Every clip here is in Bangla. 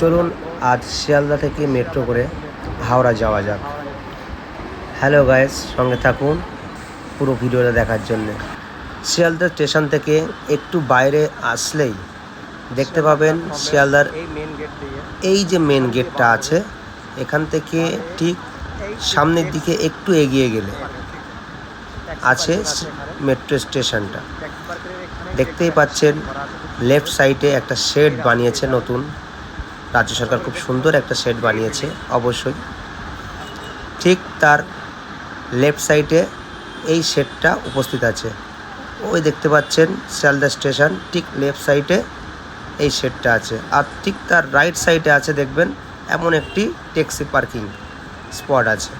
চলুন আজ শিয়ালদা থেকে মেট্রো করে হাওড়া যাওয়া যাক। হ্যালো গাইস সঙ্গে থাকুন পুরো ভিডিওটা দেখার জন্যে। শিয়ালদা স্টেশন থেকে একটু বাইরে আসলেই দেখতে পাবেন শিয়ালদার এই যে মেন গেটটা আছে, এখান থেকে ঠিক সামনের দিকে একটু এগিয়ে গেলে আছে মেট্রো স্টেশনটা। দেখতেই পাচ্ছেন লেফট সাইডে একটা শেড বানিয়েছে নতুন। রাজ্য সরকার খুব সুন্দর একটা শেড বানিয়েছে অবশ্যই। ঠিক তার লেফট সাইডে এই শেডটা উপস্থিত আছে। ওই দেখতে পাচ্ছেন শিয়ালদা স্টেশন ঠিক লেফট সাইডে এই শেডটা আছে। আর ঠিক তার রাইট সাইডে আছে দেখবেন এমন একটি ট্যাক্সি পার্কিং স্পট আছে।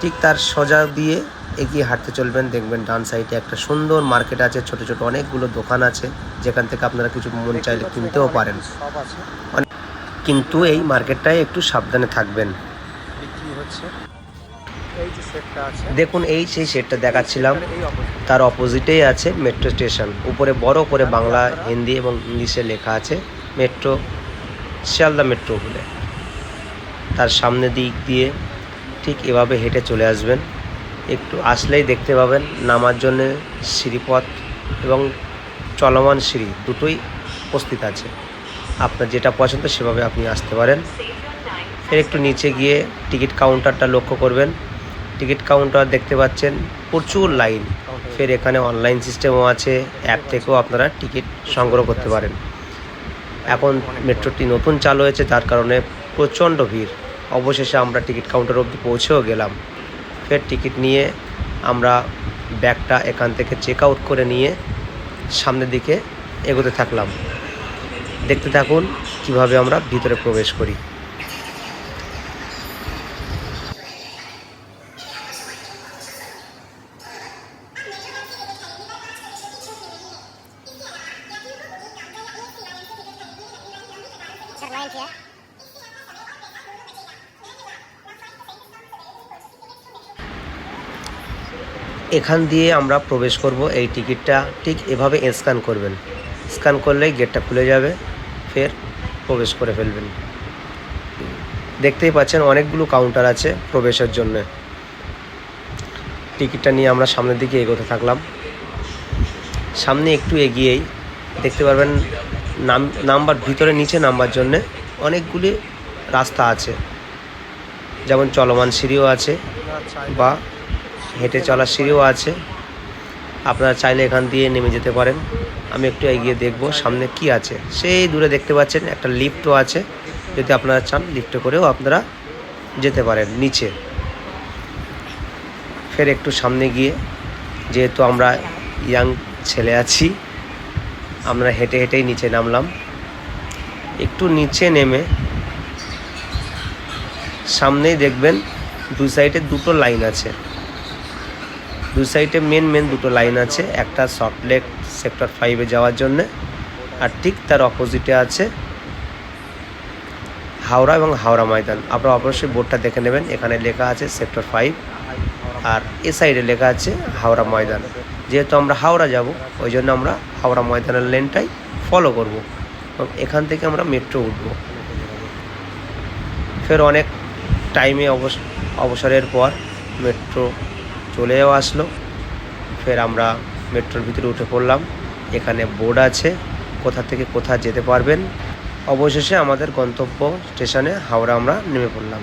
ঠিক তার সোজা দিয়ে এগিয়ে হাঁটতে চলবেন দেখবেন ডান সাইডে একটা সুন্দর মার্কেট আছে ছোট ছোট অনেকগুলো দোকান আছে যেখান থেকে আপনারা কিছু মন চাইলে কিনতেও পারেন। কিন্তু এই মার্কেটটায় একটু সাবধানে থাকবেন। বিক্রি হচ্ছে। দেখুন এই সেই শেডটা দেখাচ্ছিলাম। তার অপোজিটেই আছে মেট্রো স্টেশন উপরে বড় করে বাংলা হিন্দি এবং ইংলিশে লেখা আছে মেট্রো শিয়ালদা মেট্রো বলে। তার সামনে দিক দিয়ে ঠিক এভাবে হেঁটে চলে আসবেন। একটু আসলেই দেখতে পাবেন নামার জন্যে সিঁড়িপথ এবং চলমান সিঁড়ি দুটোই উপস্থিত আছে। আপনার যেটা পছন্দ সেভাবে আপনি আসতে পারেন। এর একটু নিচে গিয়ে টিকিট কাউন্টারটা লক্ষ্য করবেন। টিকিট কাউন্টার দেখতে পাচ্ছেন প্রচুর লাইন। ফের এখানে অনলাইন সিস্টেমও আছে, অ্যাপ থেকেও আপনারা টিকিট সংগ্রহ করতে পারেন। এখন মেট্রোটি নতুন চালু হয়েছে, তার কারণে প্রচণ্ড ভিড়। অবশেষে আমরা টিকিট কাউন্টার অবধি পৌঁছেও গেলাম। ফের টিকিট নিয়ে আমরা ব্যাগটা এখান থেকে চেক আউট করে নিয়ে সামনের দিকে এগোতে থাকলাম। দেখতে থাকুন কীভাবে আমরা ভিতরে প্রবেশ করি। এখান দিয়ে আমরা প্রবেশ করব, এই টিকিটটা ঠিক এভাবে স্ক্যান করবেন। স্ক্যান করলেই গেটটা খুলে যাবে। ফের প্রবেশ করে ফেলবেন। দেখতেই পাচ্ছেন অনেকগুলো কাউন্টার আছে প্রবেশের জন্য। টিকিটটা নিয়ে আমরা সামনের দিকে এগোতে থাকলাম। সামনে একটু এগিয়েই দেখতে পারবেন নাম, নাম্বার ভিতরে নিচে নাম্বার জন্যে অনেকগুলি রাস্তা আছে। যেমন চলমান সিঁড়িও আছে বা হেঁটে চলার সিঁড়িও আছে। আপনারা চাইলে এখান দিয়ে নেমে যেতে পারেন। আমি একটু এগিয়ে দেখব সামনে কি আছে। সেই দূরে দেখতে পাচ্ছেন একটা লিফটও আছে। যদি আপনারা চান, লিফটে করেও আপনারা যেতে পারেন নিচে। ফের একটু সামনে গিয়ে, যেহেতু আমরা ইয়াং ছেলে আছি, আমরা হেঁটে হেঁটেই নিচে নামলাম। একটু নিচে নেমে সামনেই দেখবেন দু সাইডে দুটো লাইন আছে। দু সাইডে মেন মেন দুটো লাইন আছে। একটা সল্টলেক সেক্টর ফাইভে যাওয়ার জন্যে। আর ঠিক তার অপোজিটে আছে হাওড়া এবং হাওড়া ময়দান। আপনারা অবশ্যই বোর্ডটা দেখে নেবেন। এখানে লেখা আছে সেক্টর ফাইভ আর এ সাইডে লেখা আছে হাওড়া ময়দান। যেহেতু আমরা হাওড়া যাব, ওই জন্য আমরা হাওড়া ময়দানের লেনটাই ফলো করব। এবং এখান থেকে আমরা মেট্রো উঠব। ফের অনেক টাইমে অবস, অবসরের পর মেট্রো চলেও আসলো। ফের আমরা মেট্রোর ভিতরে উঠে পড়লাম। এখানে বোর্ড আছে, কোথা থেকে কোথা যেতে পারবেন। অবশেষে আমাদের গন্তব্য স্টেশনে হাওড়া আমরা নেমে পড়লাম।